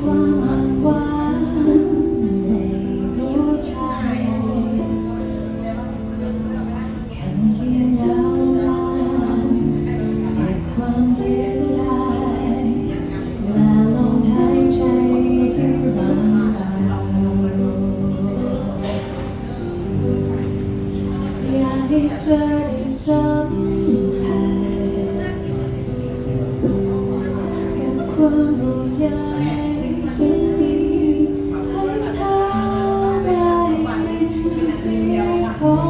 ความอ่อนหวา ที่เธได้สัมผัสกับความห่วงยที่มีให้เธอได้เป็นสิ่งขอ